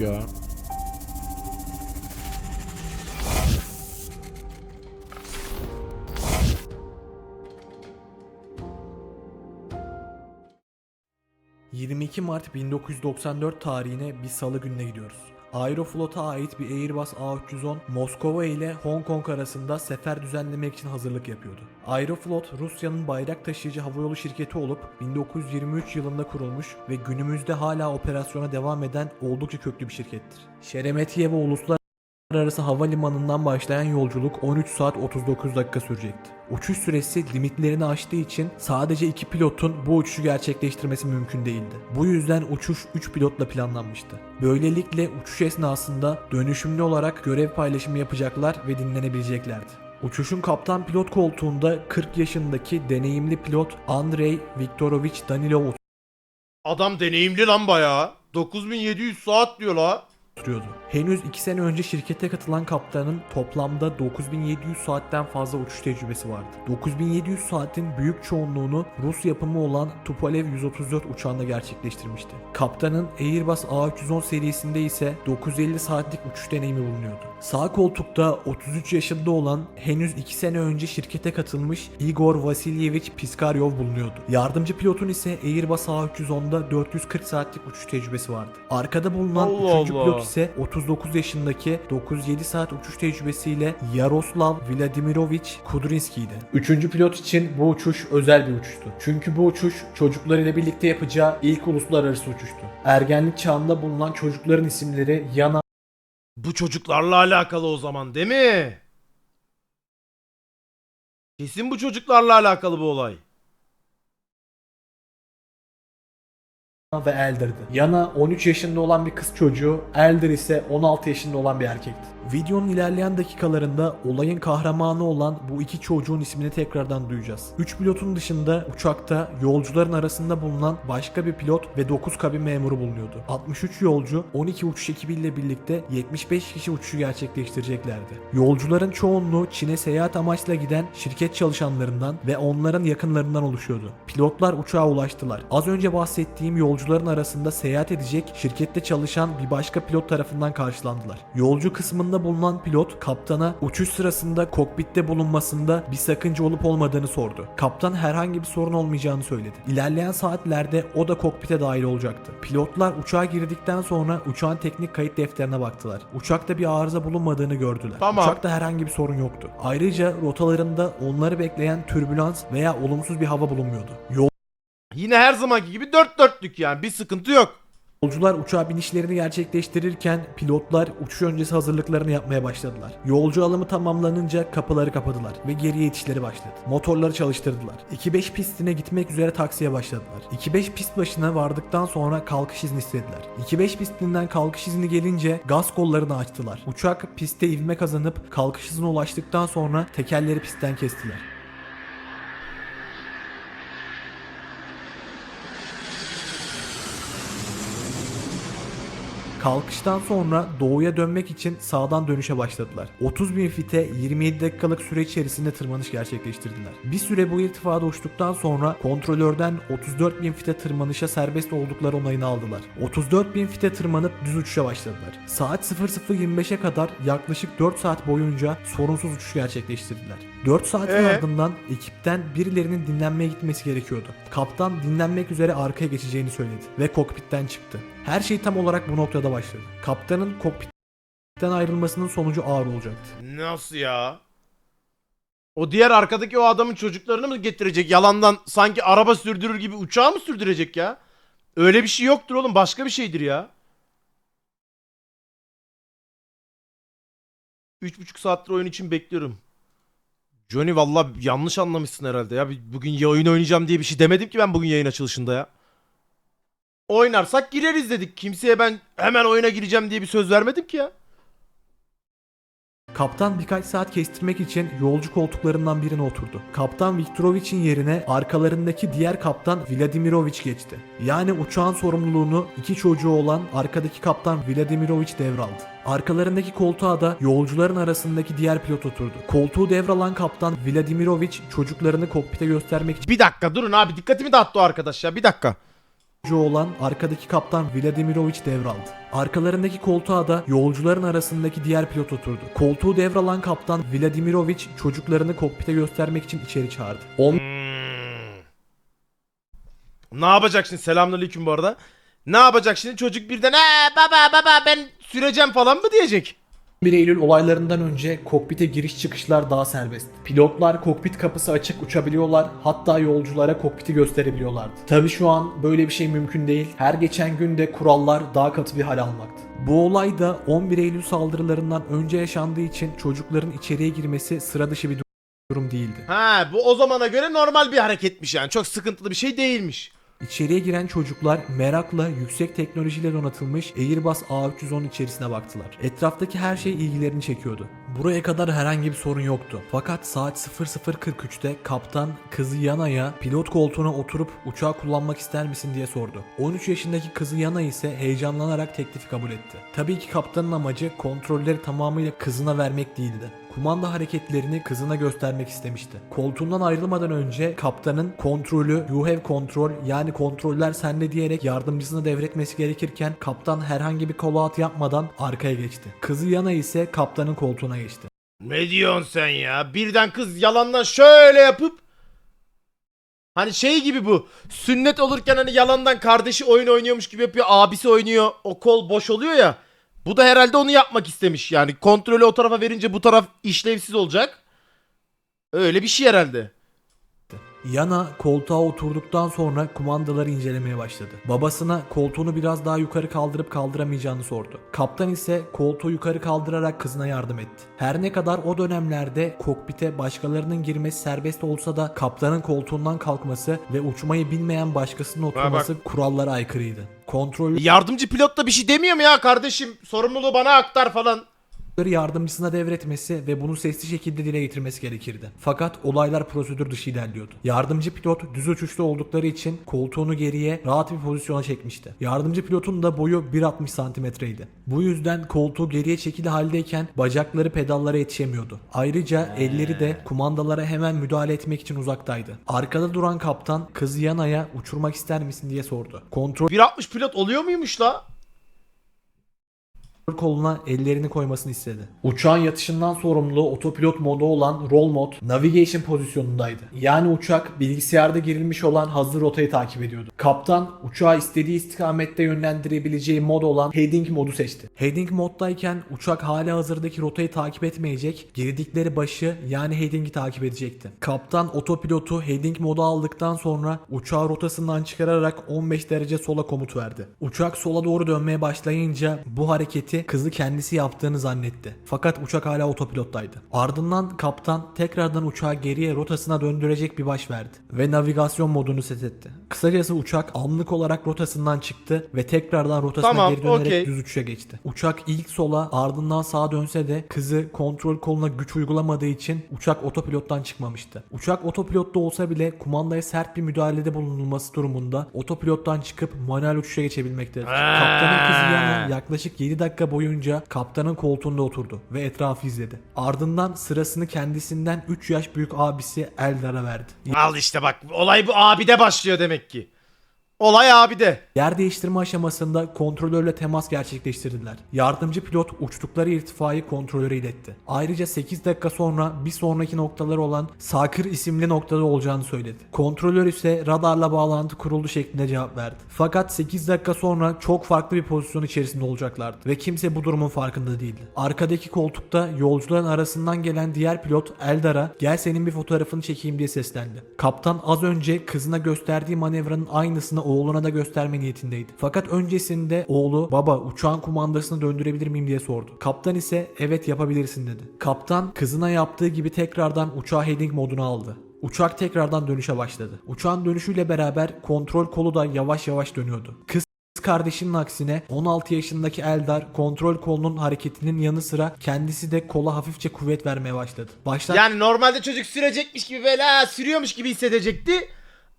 ya. ...22 Mart 1994 tarihine bir salı gününe gidiyoruz. Aeroflot'a ait bir Airbus A310 Moskova ile Hong Kong arasında sefer düzenlemek için hazırlık yapıyordu. Aeroflot Rusya'nın bayrak taşıyıcı havayolu şirketi olup 1923 yılında kurulmuş ve günümüzde hala operasyona devam eden oldukça köklü bir şirkettir. Şeremetyevo Uluslararası Havalimanı'ndan başlayan yolculuk 13 saat 39 dakika sürecekti. Uçuş süresi limitlerini aştığı için sadece iki pilotun bu uçuşu gerçekleştirmesi mümkün değildi. Bu yüzden uçuş 3 pilotla planlanmıştı. Böylelikle uçuş esnasında dönüşümlü olarak görev paylaşımı yapacaklar ve dinlenebileceklerdi. Uçuşun kaptan pilot koltuğunda 40 yaşındaki deneyimli pilot Andrei Viktorovich Danilov Adam deneyimli lan bayağı. 9700 saat diyor la. Oturuyordu. Henüz 2 sene önce şirkete katılan kaptanın toplamda 9700 saatten fazla uçuş tecrübesi vardı. 9700 saatin büyük çoğunluğunu Rus yapımı olan Tupolev 134 uçağında gerçekleştirmişti. Kaptanın Airbus A310 serisinde ise 950 saatlik uçuş deneyimi bulunuyordu. Sağ koltukta 33 yaşında olan henüz 2 sene önce şirkete katılmış Igor Vasilyevich Piskaryov bulunuyordu. Yardımcı pilotun ise Airbus A310'da 440 saatlik uçuş tecrübesi vardı. Arkada bulunan Allah 3. Allah. pilot ise 39 yaşındaki 907 saat uçuş tecrübesiyle Yaroslav Vladimirovich Kudrinski'ydi. Üçüncü pilot için bu uçuş özel bir uçuştu. Çünkü bu uçuş çocuklarıyla birlikte yapacağı ilk uluslararası uçuştu. Ergenlik çağında bulunan çocukların isimleri Yana Bu çocuklarla alakalı o zaman değil mi? Kesin bu çocuklarla alakalı bu olay. Ve Elder'dı. Yana 13 yaşında olan bir kız çocuğu, Elder ise 16 yaşında olan bir erkekti. Videonun ilerleyen dakikalarında olayın kahramanı olan bu iki çocuğun ismini tekrardan duyacağız. 3 pilotun dışında uçakta yolcuların arasında bulunan başka bir pilot ve 9 kabin memuru bulunuyordu. 63 yolcu 12 uçuş ekibiyle birlikte 75 kişi uçuşu gerçekleştireceklerdi. Yolcuların çoğunluğu Çin'e seyahat amaçla giden şirket çalışanlarından ve onların yakınlarından oluşuyordu. Pilotlar uçağa ulaştılar. Az önce bahsettiğim yolcuların arasında seyahat edecek şirkette çalışan bir başka pilot tarafından karşılandılar. Yolcu kısmında bulunan pilot kaptana uçuş sırasında kokpitte bulunmasında bir sakınca olup olmadığını sordu. Kaptan herhangi bir sorun olmayacağını söyledi. İlerleyen saatlerde o da kokpite dahil olacaktı. Pilotlar uçağa girdikten sonra uçağın teknik kayıt defterine baktılar. Uçakta bir arıza bulunmadığını gördüler. Tamam. Uçakta herhangi bir sorun yoktu. Ayrıca rotalarında onları bekleyen türbülans veya olumsuz bir hava bulunmuyordu. Yine her zamanki gibi dört dörtlük yani bir sıkıntı yok. Yolcular uçağa binişlerini gerçekleştirirken pilotlar uçuş öncesi hazırlıklarını yapmaya başladılar. Yolcu alımı tamamlanınca kapıları kapadılar ve geriye itişleri başladı. Motorları çalıştırdılar. 2-5 pistine gitmek üzere taksiye başladılar. 2-5 pist başına vardıktan sonra kalkış izni istediler. 2-5 pistinden kalkış izni gelince gaz kollarını açtılar. Uçak pistte ivme kazanıp kalkış hızına ulaştıktan sonra tekerleri pistten kestiler. Kalkıştan sonra doğuya dönmek için sağdan dönüşe başladılar. 30 bin fite 27 dakikalık süre içerisinde tırmanış gerçekleştirdiler. Bir süre bu irtifada uçtuktan sonra kontrolörden 34 bin fite tırmanışa serbest oldukları onayını aldılar. 34 bin fite tırmanıp düz uçuşa başladılar. Saat 00.25'e kadar yaklaşık 4 saat boyunca sorunsuz uçuş gerçekleştirdiler. 4 saatin Ee? ardından ekipten birilerinin dinlenmeye gitmesi gerekiyordu. Kaptan dinlenmek üzere arkaya geçeceğini söyledi ve kokpitten çıktı. Her şey tam olarak bu noktada başladı. Kaptanın kokpitten ayrılmasının sonucu ağır olacaktı. Nasıl ya? O diğer arkadaki o adamın çocuklarını mı getirecek? Yalandan sanki araba sürdürür gibi uçağı mı sürdürecek ya? Öyle bir şey yoktur oğlum. Başka bir şeydir ya. Üç buçuk saattir oyun için bekliyorum. Johnny valla yanlış anlamışsın herhalde ya. Bugün ya oyun oynayacağım diye bir şey demedim ki ben bugün yayın açılışında ya. Oynarsak gireriz dedik. Kimseye ben hemen oyuna gireceğim diye bir söz vermedim ki ya. Kaptan birkaç saat kestirmek için yolcu koltuklarından birine oturdu. Kaptan Viktorovich'in yerine arkalarındaki diğer kaptan Vladimirovich geçti. Yani uçağın sorumluluğunu iki çocuğu olan arkadaki kaptan Vladimirovich devraldı. Arkalarındaki koltuğa da yolcuların arasındaki diğer pilot oturdu. Koltuğu devralan kaptan Vladimirovich çocuklarını kokpite göstermek için Bir dakika durun abi dikkatimi dağıttı o arkadaş ya bir dakika. Olan arkadaki kaptan Vladimirovic devraldı. Arkalarındaki koltuğa da yolcuların arasındaki diğer pilot oturdu. Koltuğu devralan kaptan Vladimirovic çocuklarını kokpite göstermek için içeri çağırdı. Hmm. Ne yapacak şimdi? Selamünaleyküm bu arada. Ne yapacak şimdi? Çocuk birden "Ee, baba baba ben süreceğim falan mı diyecek? 11 Eylül olaylarından önce kokpite giriş çıkışlar daha serbest. Pilotlar kokpit kapısı açık uçabiliyorlar hatta yolculara kokpiti gösterebiliyorlardı. Tabi şu an böyle bir şey mümkün değil. Her geçen gün de kurallar daha katı bir hal almakta. Bu olay da 11 Eylül saldırılarından önce yaşandığı için çocukların içeriye girmesi sıra dışı bir durum değildi. Ha bu o zamana göre normal bir hareketmiş yani. Çok sıkıntılı bir şey değilmiş. İçeriye giren çocuklar merakla yüksek teknolojiyle donatılmış Airbus A310 içerisine baktılar. Etraftaki her şey ilgilerini çekiyordu. Buraya kadar herhangi bir sorun yoktu. Fakat saat 00.43'te kaptan kızı Yana'ya pilot koltuğuna oturup uçağı kullanmak ister misin diye sordu. 13 yaşındaki kızı Yana ise heyecanlanarak teklifi kabul etti. Tabii ki kaptanın amacı kontrolleri tamamıyla kızına vermek değildi. Kumanda hareketlerini kızına göstermek istemişti. Koltuğundan ayrılmadan önce kaptanın kontrolü, you have control yani kontroller sende diyerek yardımcısına devretmesi gerekirken kaptan herhangi bir out yapmadan arkaya geçti. Kızı Yana ise kaptanın koltuğuna geçti. Ne diyorsun sen ya? Birden kız yalandan şöyle yapıp Hani şey gibi bu. Sünnet olurken hani yalandan kardeşi oyun oynuyormuş gibi yapıyor. Abisi oynuyor. O kol boş oluyor ya. Bu da herhalde onu yapmak istemiş. Yani kontrolü o tarafa verince bu taraf işlevsiz olacak. Öyle bir şey herhalde. Yana koltuğa oturduktan sonra kumandaları incelemeye başladı. Babasına koltuğunu biraz daha yukarı kaldırıp kaldıramayacağını sordu. Kaptan ise koltuğu yukarı kaldırarak kızına yardım etti. Her ne kadar o dönemlerde kokpite başkalarının girmesi serbest olsa da kaptanın koltuğundan kalkması ve uçmayı bilmeyen başkasının oturması kurallara aykırıydı. Kontrolü Yardımcı pilot da bir şey demiyor mu ya kardeşim? Sorumluluğu bana aktar falan. Yardımcısına devretmesi ve bunu sesli şekilde dile getirmesi gerekirdi. Fakat olaylar prosedür dışı ilerliyordu. Yardımcı pilot düz uçuşta oldukları için koltuğunu geriye rahat bir pozisyona çekmişti. Yardımcı pilotun da boyu 1.60 santimetreydi. Bu yüzden koltuğu geriye çekili haldeyken bacakları pedallara yetişemiyordu. Ayrıca elleri de kumandalara hemen müdahale etmek için uzaktaydı. Arkada duran kaptan kızı Yana'ya uçurmak ister misin diye sordu. Kontrol 1.60 pilot oluyor muymuş la? Koluna ellerini koymasını istedi. Uçağın yatışından sorumlu otopilot modu olan roll mod navigation pozisyonundaydı. Yani uçak bilgisayarda girilmiş olan hazır rotayı takip ediyordu. Kaptan uçağı istediği istikamette yönlendirebileceği mod olan heading modu seçti. Heading moddayken uçak hala hazırdaki rotayı takip etmeyecek, girdikleri başı yani heading'i takip edecekti. Kaptan otopilotu heading modu aldıktan sonra uçağı rotasından çıkararak 15 derece sola komut verdi. Uçak sola doğru dönmeye başlayınca bu hareketi kızı kendisi yaptığını zannetti. Fakat uçak hala otopilottaydı. Ardından kaptan tekrardan uçağı geriye rotasına döndürecek bir baş verdi ve navigasyon modunu set etti. Kısacası uçak anlık olarak rotasından çıktı ve tekrardan rotasına Tamam, geri dönerek okey. düz uçuşa geçti. Uçak ilk sola ardından sağa dönse de kızı kontrol koluna güç uygulamadığı için uçak otopilottan çıkmamıştı. Uçak otopilotta olsa bile kumandaya sert bir müdahalede bulunulması durumunda otopilottan çıkıp manuel uçuşa geçebilmektedir. Kaptanın kızı Yana yaklaşık 7 dakika boyunca kaptanın koltuğunda oturdu ve etrafı izledi. Ardından sırasını kendisinden 3 yaş büyük abisi Eldar'a verdi. Al işte bak olay bu abide başlıyor demek ki. Olay abide. Yer değiştirme aşamasında kontrolörle temas gerçekleştirdiler. Yardımcı pilot uçtukları irtifayı kontrolöre iletti. Ayrıca 8 dakika sonra bir sonraki noktaları olan Sakır isimli noktada olacağını söyledi. Kontrolör ise radarla bağlantı kuruldu şeklinde cevap verdi. Fakat 8 dakika sonra çok farklı bir pozisyon içerisinde olacaklardı ve kimse bu durumun farkında değildi. Arkadaki koltukta yolcuların arasından gelen diğer pilot Eldar'a gel senin bir fotoğrafını çekeyim diye seslendi. Kaptan az önce kızına gösterdiği manevranın aynısını oğluna da gösterme niyetindeydi. Fakat öncesinde oğlu baba uçağın kumandasını döndürebilir miyim diye sordu. Kaptan ise evet yapabilirsin dedi. Kaptan kızına yaptığı gibi tekrardan uçağı heading moduna aldı. Uçak tekrardan dönüşe başladı. Uçağın dönüşüyle beraber kontrol kolu da yavaş yavaş dönüyordu. Kız kardeşinin aksine 16 yaşındaki Eldar kontrol kolunun hareketinin yanı sıra kendisi de kola hafifçe kuvvet vermeye başladı. Başlar Yani normalde çocuk sürecekmiş gibi böyle sürüyormuş gibi hissedecekti.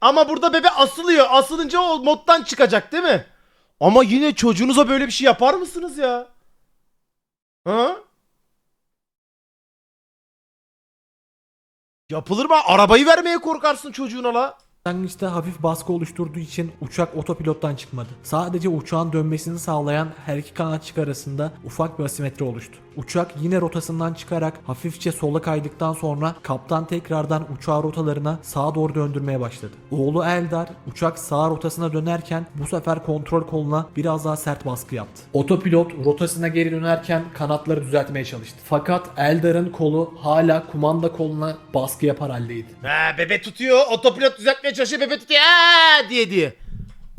Ama burada bebe asılıyor. Asılınca o moddan çıkacak değil mi? Ama yine çocuğunuza böyle bir şey yapar mısınız ya? Ha? Yapılır mı? Arabayı vermeye korkarsın çocuğuna la. Başlangıçta hafif baskı oluşturduğu için uçak otopilottan çıkmadı. Sadece uçağın dönmesini sağlayan her iki kanatçık arasında ufak bir asimetri oluştu. Uçak yine rotasından çıkarak hafifçe sola kaydıktan sonra kaptan tekrardan uçağı rotalarına sağa doğru döndürmeye başladı. Oğlu Eldar uçak sağ rotasına dönerken bu sefer kontrol koluna biraz daha sert baskı yaptı. Otopilot rotasına geri dönerken kanatları düzeltmeye çalıştı. Fakat Eldar'ın kolu hala kumanda koluna baskı yapar haldeydi. Ha bebe tutuyor. Otopilot düzeltmeye çalışıyor. Bebe tutuyor. Aa, diye diye.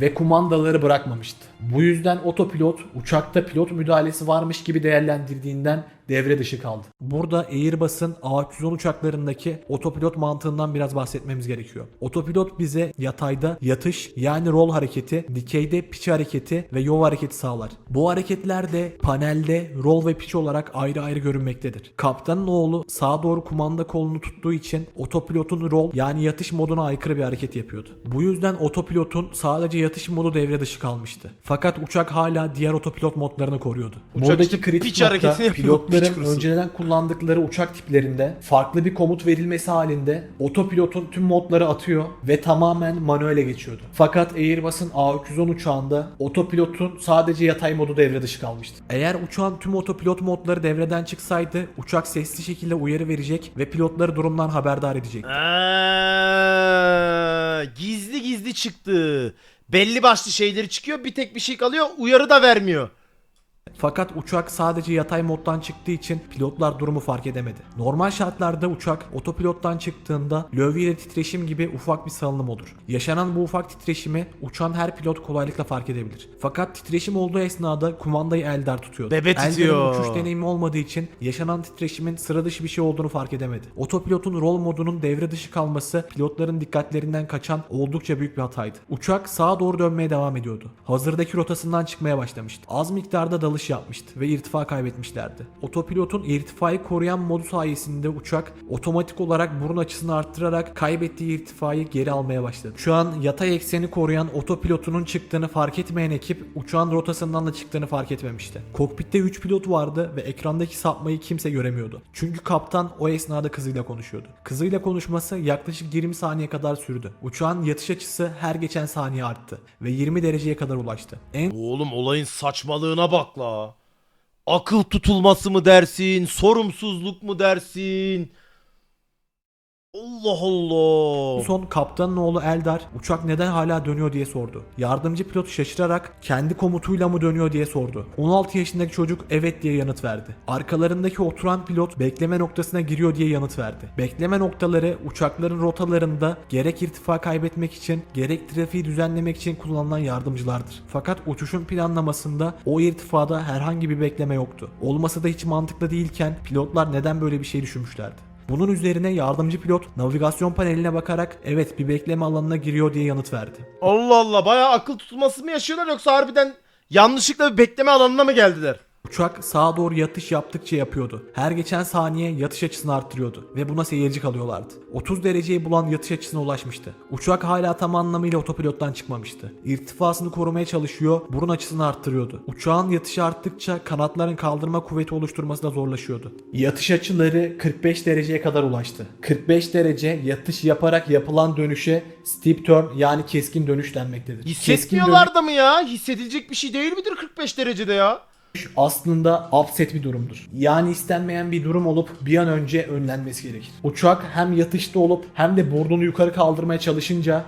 ve kumandaları bırakmamıştı. Bu yüzden otopilot uçakta pilot müdahalesi varmış gibi değerlendirdiğinden devre dışı kaldı. Burada Airbus'un A310 uçaklarındaki otopilot mantığından biraz bahsetmemiz gerekiyor. Otopilot bize yatayda yatış yani roll hareketi, dikeyde pitch hareketi ve yol hareketi sağlar. Bu hareketler de panelde roll ve pitch olarak ayrı ayrı görünmektedir. Kaptanın oğlu sağa doğru kumanda kolunu tuttuğu için otopilotun roll yani yatış moduna aykırı bir hareket yapıyordu. Bu yüzden otopilotun sadece yatış modu devre dışı kalmıştı. Fakat uçak hala diğer otopilot modlarını koruyordu. Uçak Buradaki kritik nokta hareketini pilotların önceden kullandıkları uçak tiplerinde farklı bir komut verilmesi halinde otopilotun tüm modları atıyor ve tamamen manuele geçiyordu. Fakat Airbus'un A310 uçağında otopilotun sadece yatay modu devre dışı kalmıştı. Eğer uçağın tüm otopilot modları devreden çıksaydı uçak sesli şekilde uyarı verecek ve pilotları durumdan haberdar edecek. Aa, gizli gizli çıktı. Belli başlı şeyleri çıkıyor. Bir tek bir şey kalıyor. Uyarı da vermiyor. Fakat uçak sadece yatay moddan çıktığı için pilotlar durumu fark edemedi. Normal şartlarda uçak otopilottan çıktığında lövye titreşim gibi ufak bir salınım olur. Yaşanan bu ufak titreşimi uçan her pilot kolaylıkla fark edebilir. Fakat titreşim olduğu esnada kumandayı Eldar tutuyordu. Bebe tutuyor. uçuş deneyimi olmadığı için yaşanan titreşimin sıra dışı bir şey olduğunu fark edemedi. Otopilotun rol modunun devre dışı kalması pilotların dikkatlerinden kaçan oldukça büyük bir hataydı. Uçak sağa doğru dönmeye devam ediyordu. Hazırdaki rotasından çıkmaya başlamıştı. Az miktarda dalış yapmıştı ve irtifa kaybetmişlerdi. Otopilotun irtifayı koruyan modu sayesinde uçak otomatik olarak burun açısını arttırarak kaybettiği irtifayı geri almaya başladı. Şu an yatay ekseni koruyan otopilotunun çıktığını fark etmeyen ekip uçağın rotasından da çıktığını fark etmemişti. Kokpitte 3 pilot vardı ve ekrandaki sapmayı kimse göremiyordu. Çünkü kaptan o esnada kızıyla konuşuyordu. Kızıyla konuşması yaklaşık 20 saniye kadar sürdü. Uçağın yatış açısı her geçen saniye arttı ve 20 dereceye kadar ulaştı. En Oğlum olayın saçmalığına bak Akıl tutulması mı dersin? Sorumsuzluk mu dersin? Allah Allah. son kaptanın oğlu Eldar uçak neden hala dönüyor diye sordu. Yardımcı pilot şaşırarak kendi komutuyla mı dönüyor diye sordu. 16 yaşındaki çocuk evet diye yanıt verdi. Arkalarındaki oturan pilot bekleme noktasına giriyor diye yanıt verdi. Bekleme noktaları uçakların rotalarında gerek irtifa kaybetmek için gerek trafiği düzenlemek için kullanılan yardımcılardır. Fakat uçuşun planlamasında o irtifada herhangi bir bekleme yoktu. Olması da hiç mantıklı değilken pilotlar neden böyle bir şey düşünmüşlerdi? Bunun üzerine yardımcı pilot navigasyon paneline bakarak evet bir bekleme alanına giriyor diye yanıt verdi. Allah Allah bayağı akıl tutulması mı yaşıyorlar yoksa harbiden yanlışlıkla bir bekleme alanına mı geldiler? Uçak sağa doğru yatış yaptıkça yapıyordu. Her geçen saniye yatış açısını arttırıyordu ve buna seyirci kalıyorlardı. 30 dereceyi bulan yatış açısına ulaşmıştı. Uçak hala tam anlamıyla otopilottan çıkmamıştı. İrtifasını korumaya çalışıyor, burun açısını arttırıyordu. Uçağın yatışı arttıkça kanatların kaldırma kuvveti oluşturması da zorlaşıyordu. Yatış açıları 45 dereceye kadar ulaştı. 45 derece yatış yaparak yapılan dönüşe steep turn yani keskin dönüş denmektedir. Hissetmiyorlar da mı ya? Hissedilecek bir şey değil midir 45 derecede ya? Aslında upset bir durumdur. Yani istenmeyen bir durum olup bir an önce önlenmesi gerekir. Uçak hem yatışta olup hem de burnunu yukarı kaldırmaya çalışınca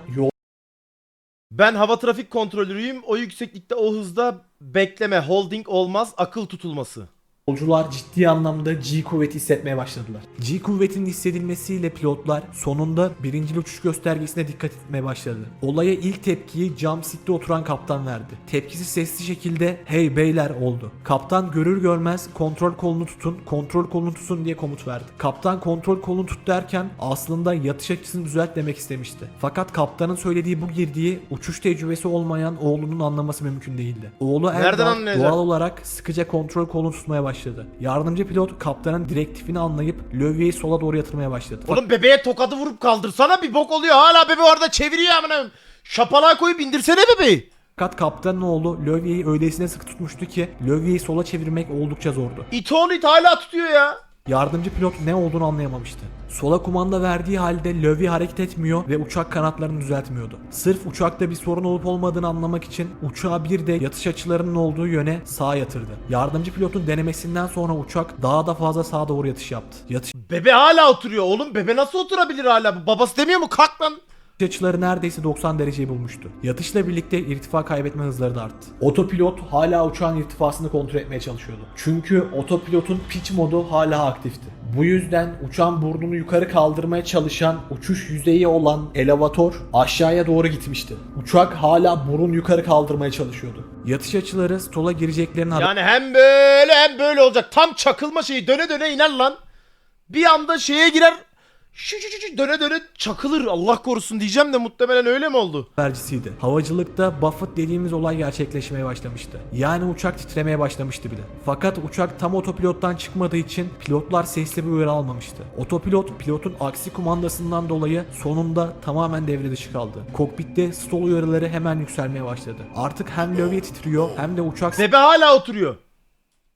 Ben hava trafik kontrolörüyüm. O yükseklikte o hızda bekleme, holding olmaz, akıl tutulması. Yolcular ciddi anlamda G kuvveti hissetmeye başladılar. G kuvvetinin hissedilmesiyle pilotlar sonunda birinci uçuş göstergesine dikkat etmeye başladı. Olaya ilk tepkiyi jump seat'te oturan kaptan verdi. Tepkisi sesli şekilde hey beyler oldu. Kaptan görür görmez kontrol kolunu tutun, kontrol kolunu tutun diye komut verdi. Kaptan kontrol kolunu tut derken aslında yatış açısını düzelt demek istemişti. Fakat kaptanın söylediği bu girdiği uçuş tecrübesi olmayan oğlunun anlaması mümkün değildi. Oğlu anlayacak? doğal olarak sıkıca kontrol kolunu tutmaya başladı. Yardımcı pilot kaptanın direktifini anlayıp lövyeyi sola doğru yatırmaya başladı. Oğlum bebeğe tokadı vurup kaldırsana bir bok oluyor. Hala bebe orada çeviriyor amına. Şapalağa koyup indirsene bebeği. Fakat kaptanın oğlu lövyeyi öylesine sıkı tutmuştu ki lövyeyi sola çevirmek oldukça zordu. İt oğlu it hala tutuyor ya. Yardımcı pilot ne olduğunu anlayamamıştı. Sola kumanda verdiği halde Löwy hareket etmiyor ve uçak kanatlarını düzeltmiyordu. Sırf uçakta bir sorun olup olmadığını anlamak için uçağı bir de yatış açılarının olduğu yöne sağa yatırdı. Yardımcı pilotun denemesinden sonra uçak daha da fazla sağa doğru yatış yaptı. Yatış Bebe hala oturuyor oğlum. Bebe nasıl oturabilir hala? Babası demiyor mu? Kalk lan. Açıları neredeyse 90 dereceyi bulmuştu. Yatışla birlikte irtifa kaybetme hızları da arttı. Otopilot hala uçağın irtifasını kontrol etmeye çalışıyordu. Çünkü otopilotun pitch modu hala aktifti. Bu yüzden uçağın burnunu yukarı kaldırmaya çalışan uçuş yüzeyi olan elevator aşağıya doğru gitmişti. Uçak hala burun yukarı kaldırmaya çalışıyordu. Yatış açıları stola gireceklerini Yani hem böyle hem böyle olacak. Tam çakılma şeyi döne döne iner lan. Bir anda şeye girer. Şu şu şu şu döne döne çakılır. Allah korusun diyeceğim de muhtemelen öyle mi oldu? habercisiydi. Havacılıkta Buffett dediğimiz olay gerçekleşmeye başlamıştı. Yani uçak titremeye başlamıştı bile. Fakat uçak tam otopilottan çıkmadığı için pilotlar sesli bir uyarı almamıştı. Otopilot pilotun aksi kumandasından dolayı sonunda tamamen devre dışı kaldı. Kokpitte stall uyarıları hemen yükselmeye başladı. Artık hem lövye titriyor hem de uçak Bebe hala oturuyor.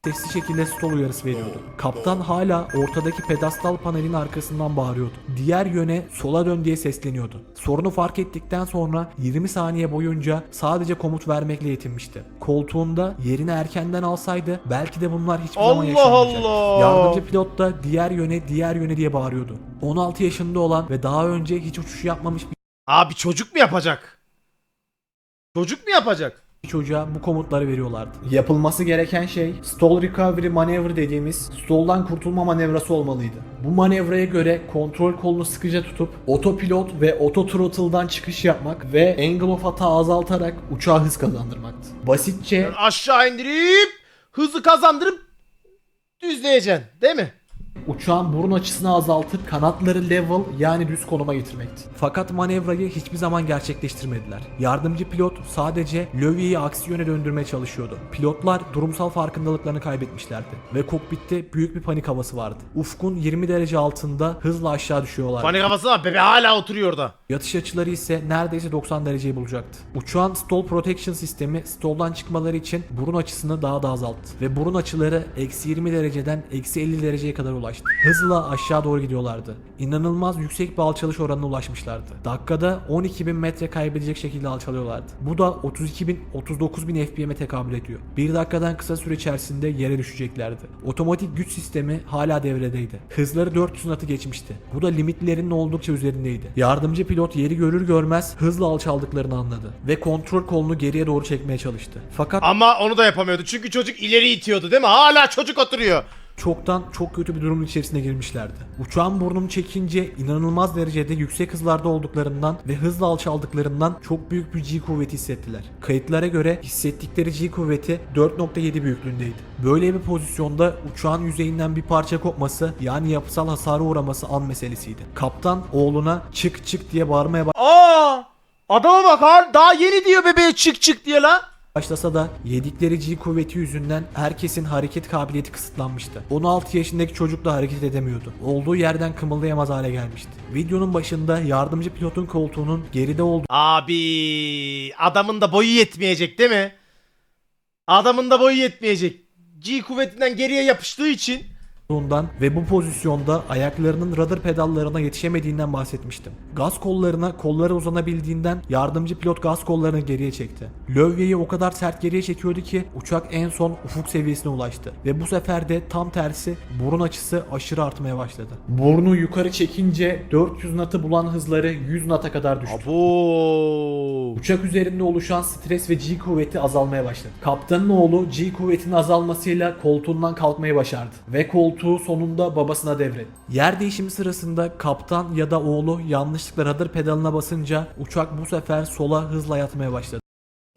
Sesli şekilde stall uyarısı veriyordu. Kaptan hala ortadaki pedestal panelin arkasından bağırıyordu. Diğer yöne sola dön diye sesleniyordu. Sorunu fark ettikten sonra 20 saniye boyunca sadece komut vermekle yetinmişti. Koltuğunda yerini erkenden alsaydı belki de bunlar hiçbir zaman Allah yaşanmayacak. Allah! Yardımcı pilot da diğer yöne diğer yöne diye bağırıyordu. 16 yaşında olan ve daha önce hiç uçuş yapmamış Abi çocuk mu yapacak? Çocuk mu yapacak? Çocuğa bu komutları veriyorlardı. Yapılması gereken şey stall recovery manevra dediğimiz stall'dan kurtulma manevrası olmalıydı. Bu manevraya göre kontrol kolunu sıkıca tutup otopilot ve auto throttle'dan çıkış yapmak ve angle of hata azaltarak uçağa hız kazandırmaktı. Basitçe Aşağı indirip hızı kazandırıp düzleyeceksin. Değil mi? Uçağın burun açısını azaltıp kanatları level yani düz konuma getirmekti. Fakat manevrayı hiçbir zaman gerçekleştirmediler. Yardımcı pilot sadece Löwy'yi aksi yöne döndürmeye çalışıyordu. Pilotlar durumsal farkındalıklarını kaybetmişlerdi ve kokpitte büyük bir panik havası vardı. Ufkun 20 derece altında hızla aşağı düşüyorlardı. Panik havası var. Bebe hala oturuyor orada. Yatış açıları ise neredeyse 90 dereceyi bulacaktı. Uçağın stall protection sistemi stall'dan çıkmaları için burun açısını daha da azalttı. Ve burun açıları eksi 20 dereceden eksi 50 dereceye kadar ulaştı. Hızla aşağı doğru gidiyorlardı. İnanılmaz yüksek bir alçalış oranına ulaşmışlardı. Dakikada 12.000 metre kaybedecek şekilde alçalıyorlardı. Bu da 32.000 39.000 FPM'e tekabül ediyor. Bir dakikadan kısa süre içerisinde yere düşeceklerdi. Otomatik güç sistemi hala devredeydi. Hızları 400 knot'ı geçmişti. Bu da limitlerinin oldukça üzerindeydi. Yardımcı pilot yeri görür görmez hızla alçaldıklarını anladı ve kontrol kolunu geriye doğru çekmeye çalıştı. Fakat Ama onu da yapamıyordu. Çünkü çocuk ileri itiyordu değil mi? Hala çocuk oturuyor. Çoktan çok kötü bir durumun içerisine girmişlerdi. Uçağın burnunu çekince inanılmaz derecede yüksek hızlarda olduklarından ve hızla alçaldıklarından çok büyük bir G kuvveti hissettiler. Kayıtlara göre hissettikleri G kuvveti 4.7 büyüklüğündeydi. Böyle bir pozisyonda uçağın yüzeyinden bir parça kopması yani yapısal hasara uğraması an meselesiydi. Kaptan oğluna çık çık diye bağırmaya Aa! Adama bak ha daha yeni diyor bebeğe çık çık diye la. Başlasa da yedikleri G kuvveti yüzünden herkesin hareket kabiliyeti kısıtlanmıştı. 16 yaşındaki çocuk da hareket edemiyordu. Olduğu yerden kımıldayamaz hale gelmişti. Videonun başında yardımcı pilotun koltuğunun geride Abi adamın da boyu yetmeyecek değil mi? Adamın da boyu yetmeyecek. G kuvvetinden geriye yapıştığı için olduğundan ve bu pozisyonda ayaklarının rudder pedallarına yetişemediğinden bahsetmiştim. Gaz kollarına kolları uzanabildiğinden yardımcı pilot gaz kollarını geriye çekti. Lövyeyi o kadar sert geriye çekiyordu ki uçak en son ufuk seviyesine ulaştı. Ve bu sefer de tam tersi burun açısı aşırı artmaya başladı. Burnu yukarı çekince 400 natı bulan hızları 100 nata kadar düştü. Abo. Uçak üzerinde oluşan stres ve G kuvveti azalmaya başladı. Kaptanın oğlu G kuvvetinin azalmasıyla koltuğundan kalkmayı başardı ve koltuğu sonunda babasına devretti. Yer değişimi sırasında kaptan ya da oğlu yanlışlıkla rudder pedalına basınca uçak bu sefer sola hızla yatmaya başladı.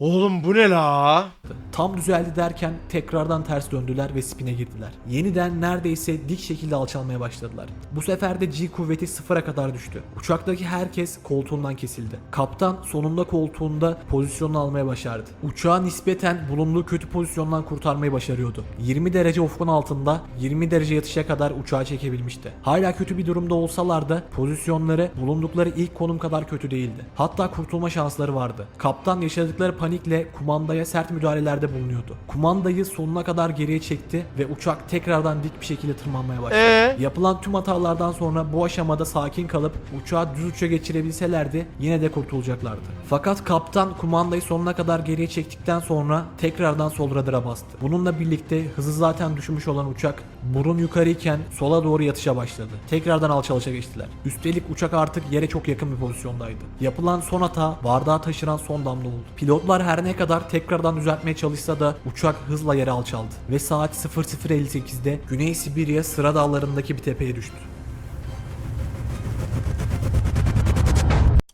Oğlum bu ne la? Tam düzeldi derken tekrardan ters döndüler ve spine girdiler. Yeniden neredeyse dik şekilde alçalmaya başladılar. Bu sefer de G kuvveti sıfıra kadar düştü. Uçaktaki herkes koltuğundan kesildi. Kaptan sonunda koltuğunda pozisyonunu almaya başardı. Uçağı nispeten bulunduğu kötü pozisyondan kurtarmayı başarıyordu. 20 derece ufkun altında 20 derece yatışa kadar uçağı çekebilmişti. Hala kötü bir durumda olsalar da pozisyonları bulundukları ilk konum kadar kötü değildi. Hatta kurtulma şansları vardı. Kaptan yaşadıkları panik panikle kumandaya sert müdahalelerde bulunuyordu. Kumandayı sonuna kadar geriye çekti ve uçak tekrardan dik bir şekilde tırmanmaya başladı. Ee? Yapılan tüm hatalardan sonra bu aşamada sakin kalıp uçağı düz uça geçirebilselerdi yine de kurtulacaklardı. Fakat kaptan kumandayı sonuna kadar geriye çektikten sonra tekrardan sol radara bastı. Bununla birlikte hızı zaten düşmüş olan uçak burun yukarıyken sola doğru yatışa başladı. Tekrardan alçalışa geçtiler. Üstelik uçak artık yere çok yakın bir pozisyondaydı. Yapılan son hata bardağı taşıran son damla oldu. Pilotlar her ne kadar tekrardan düzeltmeye çalışsa da uçak hızla yere alçaldı ve saat 00.58'de Güney Sibirya sıra dağlarındaki bir tepeye düştü.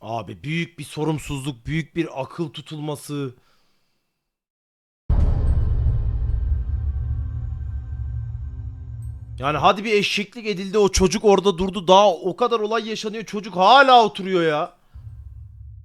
Abi büyük bir sorumsuzluk, büyük bir akıl tutulması. Yani hadi bir eşeklik edildi o çocuk orada durdu daha o kadar olay yaşanıyor çocuk hala oturuyor ya.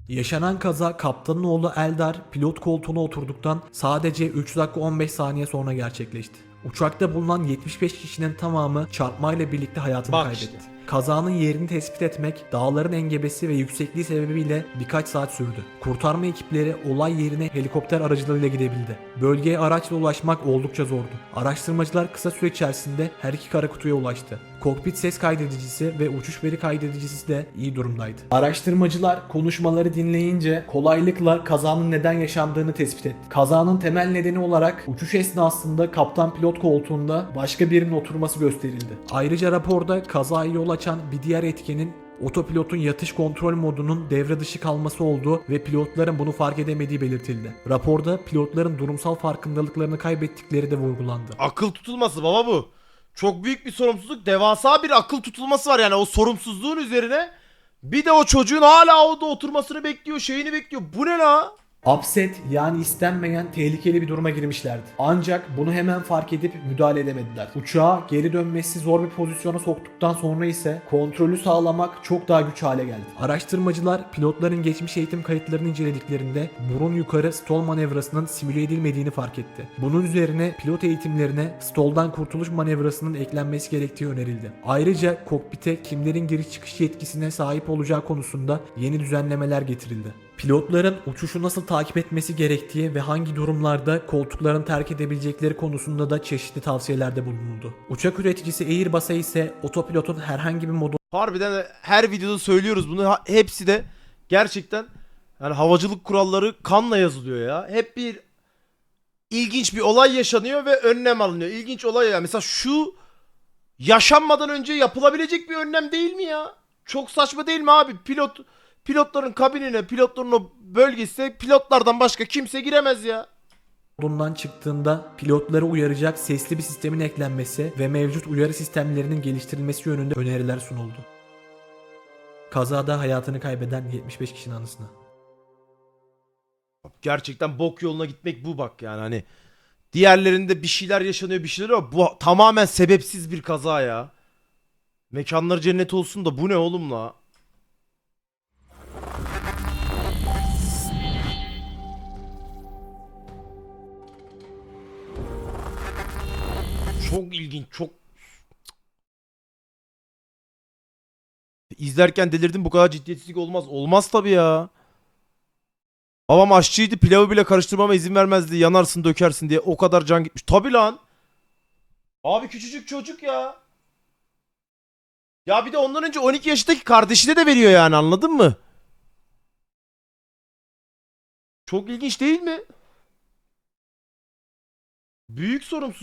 Yaşanan kaza kaptanın oğlu Eldar pilot koltuğuna oturduktan sadece 3 dakika 15 saniye sonra gerçekleşti. Uçakta bulunan 75 kişinin tamamı çarpmayla birlikte hayatını Bak kaybetti. işte. Kazanın yerini tespit etmek dağların engebesi ve yüksekliği sebebiyle birkaç saat sürdü. Kurtarma ekipleri olay yerine helikopter aracılığıyla gidebildi. Bölgeye araçla ulaşmak oldukça zordu. Araştırmacılar kısa süre içerisinde her iki kara kutuya ulaştı. Kokpit ses kaydedicisi ve uçuş veri kaydedicisi de iyi durumdaydı. Araştırmacılar konuşmaları dinleyince kolaylıkla kazanın neden yaşandığını tespit etti. Kazanın temel nedeni olarak uçuş esnasında kaptan pilot koltuğunda başka birinin oturması gösterildi. Ayrıca raporda kazaya yol açan bir diğer etkenin Otopilotun yatış kontrol modunun devre dışı kalması olduğu ve pilotların bunu fark edemediği belirtildi. Raporda pilotların durumsal farkındalıklarını kaybettikleri de vurgulandı. Akıl tutulması baba bu. Çok büyük bir sorumsuzluk devasa bir akıl tutulması var yani o sorumsuzluğun üzerine. Bir de o çocuğun hala orada oturmasını bekliyor şeyini bekliyor. Bu ne la? Upset yani istenmeyen tehlikeli bir duruma girmişlerdi. Ancak bunu hemen fark edip müdahale edemediler. Uçağı geri dönmesi zor bir pozisyona soktuktan sonra ise kontrolü sağlamak çok daha güç hale geldi. Araştırmacılar pilotların geçmiş eğitim kayıtlarını incelediklerinde burun yukarı stall manevrasının simüle edilmediğini fark etti. Bunun üzerine pilot eğitimlerine stall'dan kurtuluş manevrasının eklenmesi gerektiği önerildi. Ayrıca kokpite kimlerin giriş çıkış yetkisine sahip olacağı konusunda yeni düzenlemeler getirildi. Pilotların uçuşu nasıl takip etmesi gerektiği ve hangi durumlarda koltuklarını terk edebilecekleri konusunda da çeşitli tavsiyelerde bulunuldu. Uçak üreticisi Airbus'a ise otopilotun herhangi bir modu Harbiden de her videoda söylüyoruz bunu. Hepsi de gerçekten yani havacılık kuralları kanla yazılıyor ya. Hep bir ilginç bir olay yaşanıyor ve önlem alınıyor. İlginç olay ya. Mesela şu yaşanmadan önce yapılabilecek bir önlem değil mi ya? Çok saçma değil mi abi? Pilot pilotların kabinine, pilotların o bölgesine pilotlardan başka kimse giremez ya. modundan çıktığında pilotları uyaracak sesli bir sistemin eklenmesi ve mevcut uyarı sistemlerinin geliştirilmesi yönünde öneriler sunuldu. Kazada hayatını kaybeden 75 kişinin anısına. Gerçekten bok yoluna gitmek bu bak yani hani. Diğerlerinde bir şeyler yaşanıyor bir şeyler ama bu tamamen sebepsiz bir kaza ya. Mekanları cennet olsun da bu ne oğlum la? Çok ilginç, çok İzlerken delirdim bu kadar ciddiyetsizlik olmaz. Olmaz tabii ya. Babam aşçıydı pilavı bile karıştırmama izin vermezdi. Yanarsın dökersin diye o kadar can gitmiş. Tabii lan. Abi küçücük çocuk ya. Ya bir de ondan önce 12 yaşındaki kardeşine de veriyor yani anladın mı? Çok ilginç değil mi? Büyük sorumsuz.